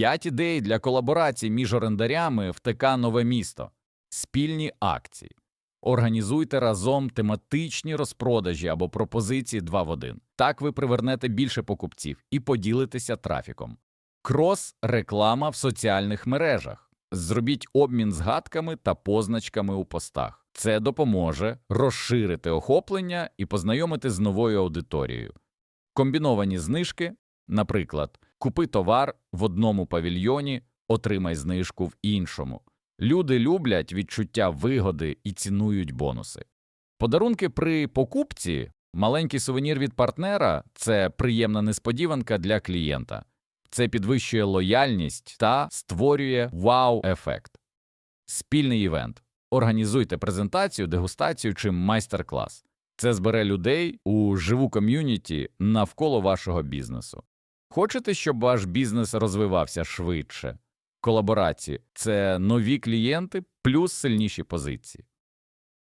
П'ять ідей для колаборації між орендарями в ТК Нове місто. Спільні акції. Організуйте разом тематичні розпродажі або пропозиції 2 в 1. Так ви привернете більше покупців і поділитеся трафіком. Крос-реклама в соціальних мережах. Зробіть обмін згадками та позначками у постах. Це допоможе розширити охоплення і познайомити з новою аудиторією. Комбіновані знижки, наприклад, купи товар в одному павільйоні, отримай знижку в іншому. Люди люблять відчуття вигоди і цінують бонуси. Подарунки при покупці, маленький сувенір від партнера це приємна несподіванка для клієнта. Це підвищує лояльність та створює вау-ефект. Спільний івент. Організуйте презентацію, дегустацію чи майстер-клас. Це збере людей у живу ком'юніті навколо вашого бізнесу. Хочете, щоб ваш бізнес розвивався швидше? Колаборації це нові клієнти плюс сильніші позиції.